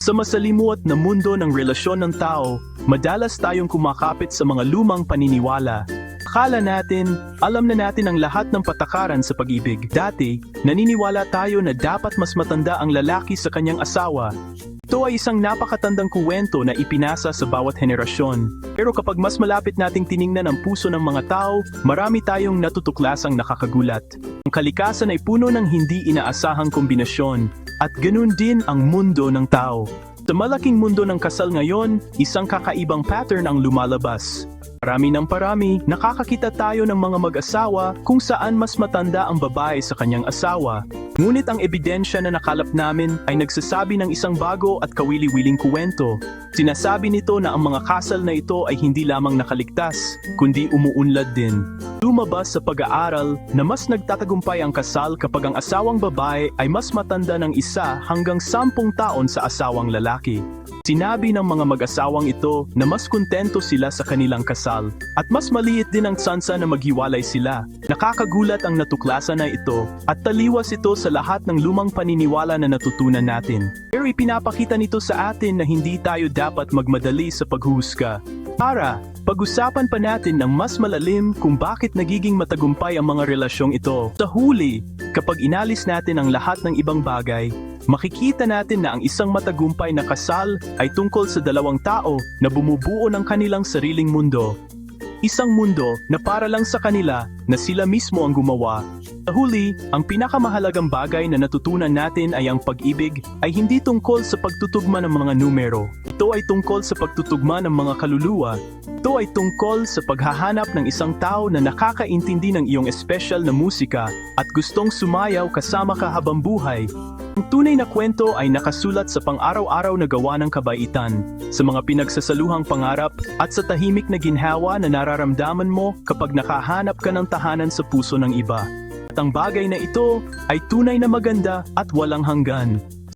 Sa masalimuot na mundo ng relasyon ng tao, madalas tayong kumakapit sa mga lumang paniniwala. Akala natin, alam na natin ang lahat ng patakaran sa pag-ibig. Dati, naniniwala tayo na dapat mas matanda ang lalaki sa kanyang asawa. Ito ay isang napakatandang kuwento na ipinasa sa bawat henerasyon. Pero kapag mas malapit nating tiningnan ang puso ng mga tao, marami tayong natutuklasang nakakagulat. Ang kalikasan ay puno ng hindi inaasahang kombinasyon, at ganun din ang mundo ng tao. Sa malaking mundo ng kasal ngayon, isang kakaibang pattern ang lumalabas. Parami ng parami, nakakakita tayo ng mga mag-asawa kung saan mas matanda ang babae sa kanyang asawa. Ngunit ang ebidensya na nakalap namin ay nagsasabi ng isang bago at kawili-wiling kuwento. Sinasabi nito na ang mga kasal na ito ay hindi lamang nakaligtas, kundi umuunlad din. Lumabas sa pag-aaral na mas nagtatagumpay ang kasal kapag ang asawang babae ay mas matanda ng isa hanggang sampung taon sa asawang lalaki. Sinabi ng mga mag-asawang ito na mas kontento sila sa kanilang kasal at mas maliit din ang tsansa na maghiwalay sila. Nakakagulat ang natuklasan na ito at taliwas ito sa lahat ng lumang paniniwala na natutunan natin. Pero ipinapakita nito sa atin na hindi tayo dapat magmadali sa paghuhusga. Para, pag-usapan pa natin ng mas malalim kung bakit nagiging matagumpay ang mga relasyong ito. Sa huli, kapag inalis natin ang lahat ng ibang bagay, makikita natin na ang isang matagumpay na kasal ay tungkol sa dalawang tao na bumubuo ng kanilang sariling mundo. Isang mundo na para lang sa kanila na sila mismo ang gumawa. Sa huli, ang pinakamahalagang bagay na natutunan natin ay ang pag-ibig ay hindi tungkol sa pagtutugma ng mga numero. Ito ay tungkol sa pagtutugma ng mga kaluluwa. Ito ay tungkol sa paghahanap ng isang tao na nakakaintindi ng iyong espesyal na musika at gustong sumayaw kasama ka habang buhay. Ang tunay na kwento ay nakasulat sa pang-araw-araw na gawa ng kabaitan, sa mga pinagsasaluhang pangarap at sa tahimik na ginhawa na nararamdaman mo kapag nakahanap ka ng tahanan sa puso ng iba. At ang bagay na ito ay tunay na maganda at walang hanggan.